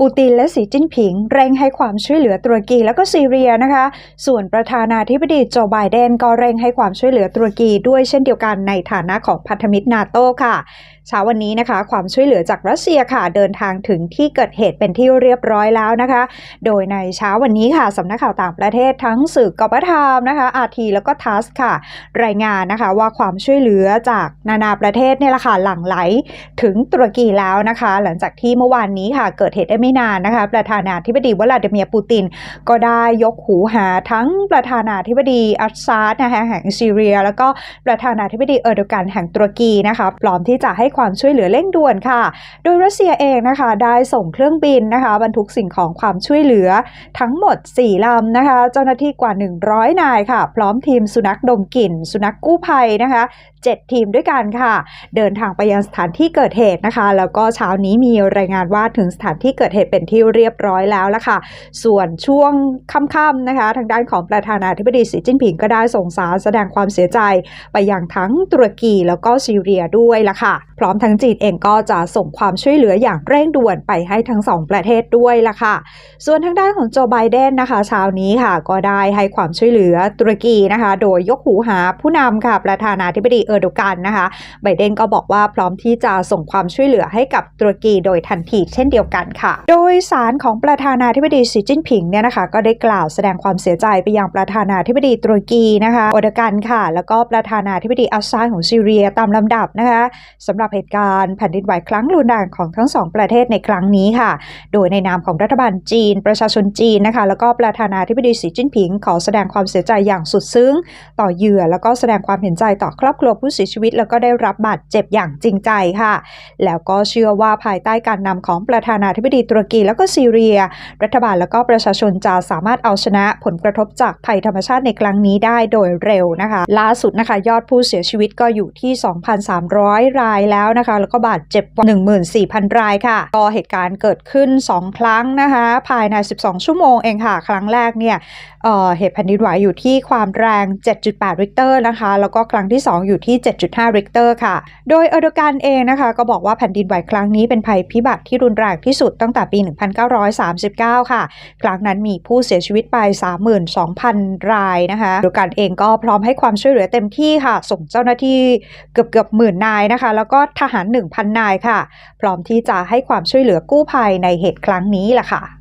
ปูตินและสีจิ้นผิงเร่งให้ความช่วยเหลือตุรกีแล้วก็ซีเรียนะคะ ส่วนประธานาธิบดีโจไบเดนก็เร่งให้ความช่วยเหลือตุรกีด้วยเช่นเดียวกันในฐานะของพันธมิตรนาโตค่ะเช้าวันนี้นะคะ ความช่วยเหลือจากรัสเซียค่ะ เดินทางถึงที่เกิดเหตุเป็นที่เรียบร้อยแล้วนะคะ โดยในเช้าวันนี้ค่ะสำนักข่าวต่างประเทศทั้งสื่อกบฏามนะคะอาทีแล้วก็ทัสค่ะ รายงานนะคะว่าความช่วยเหลือจากนานาประเทศเนี่ยแหละค่ะหลั่งไหลถึงตุรกีแล้วนะคะ หลังจากที่เมื่อวานนี้ค่ะเกิดเหตุได้ไม่ไม่นานนะคะ ประธานาธิบดีวลาดิเมียร์ปูติน ก็ได้ยกหูหาทั้งประธานาธิบดีอัสซาดนะคะแห่งซีเรีย แล้วก็ประธานาธิบดีเออร์โดกันแห่งตุรกีนะคะพร้อมที่จะให้ความช่วยเหลือเร่งด่วนค่ะ โดยรัสเซียเองนะคะได้ส่งเครื่องบินนะคะบรรทุกสิ่งของความช่วยเหลือทั้งหมด 4 ลำนะคะ เจ้าหน้าที่กว่า 100 นายค่ะ พร้อมทีมสุนัขดมกลิ่น สุนัขกู้ภัยนะคะ 7 ทีมด้วยกันค่ะ เดินทางไปยังสถานที่เกิดเหตุนะคะ แล้วก็เช้านี้มีรายงานว่าถึงสถานที่เกิดเหตุเป็นที่เรียบร้อยแล้วละค่ะ ส่วนช่วงค่ำๆนะคะ ทางด้านของประธานาธิบดีสีจิ้นผิงก็ได้ส่งสารแสดงความเสียใจไปยังทั้งตุรกีแล้วก็ซีเรียด้วยละค่ะ พร้อมทั้งจีนเองก็จะส่งความช่วยเหลืออย่างเร่งด่วนไปให้ทั้งสองประเทศด้วยละค่ะ ส่วนทางด้านของโจไบเดนนะคะเช้านี้ค่ะ ก็ได้ให้ความช่วยเหลือตุรกีนะคะ โดยยกหูหาผู้นำค่ะประธานาธิบดีเออร์โดกันนะคะไบเดนก็บอกว่าพร้อมที่จะส่งความช่วยเหลือให้กับตุรกีโดยทันทีเช่นเดียวกันค่ะโดยสารของประธานาธิบดีสีจิ้นผิงเนี่ยนะคะก็ได้กล่าวแสดงความเสียใจไปยังประธานาธิบดีตุรกีนะคะอดกันค่ะ แล้วก็ประธานาธิบดีอัสซาดของซีเรียตามลำดับนะคะสำหรับเหตุการณ์แผ่นดินไหวครั้งรุนแรงของทั้งสองประเทศในครั้งนี้ค่ะ โดยในนามของรัฐบาลจีน ประชาชนจีนนะคะ แล้วก็ประธานาธิบดีสีจิ้นผิง ขอแสดงความเสียใจอย่างสุดซึ้ง ต่อเหยื่อ แล้วก็แสดงความเห็นใจต่อครอบครัวผู้เสียชีวิต แล้วก็ได้รับบาดเจ็บอย่างจริงใจค่ะ แล้วก็เชื่อว่าภายใต้การนำของประธานาธิบดีตุรรกีแล้วก็ซีเรีย รัฐบาลแล้วก็ประชาชนจะสามารถเอาชนะผลกระทบจากภัยธรรมชาติในครั้งนี้ได้โดยเร็วนะคะ ล่าสุดนะคะ ยอดผู้เสียชีวิตก็อยู่ที่ 2,300 รายแล้วนะคะ แล้วก็บาดเจ็บกว่า14,000 รายค่ะ ก็เหตุการณ์เกิดขึ้น 2 ครั้งนะคะ ภายใน 12 ชั่วโมงเองค่ะ ครั้งแรกเนี่ยเเหตุแผ่นดินไหวอยู่ที่ความแรง 7.8 ริกเตอร์นะคะ แล้วก็ครั้งที่ 2 อยู่ที่ 7.5 ริกเตอร์ค่ะ โดยเออร์โดกันเองนะคะ ก็บอกว่าแผ่นดินไหวครั้งนี้เป็นภัยพิบัติที่รุนแรงที่สุดตั้งแต่ปี 1939 ค่ะ ครั้งนั้นมีผู้เสียชีวิตไป 32,000 รายนะคะร์โดกันเองก็พร้อมให้ความช่วยเหลือเต็มที่ค่ะ ส่งเจ้าหน้าที่เกือบเกือบหมื่นนายนะคะ แล้วก็ทหาร 1,000 นายค่ะ พร้อมที่จะให้ความช่วยเหลือกู้ภัยในเหตุครั้งนี้ล่ะค่ะ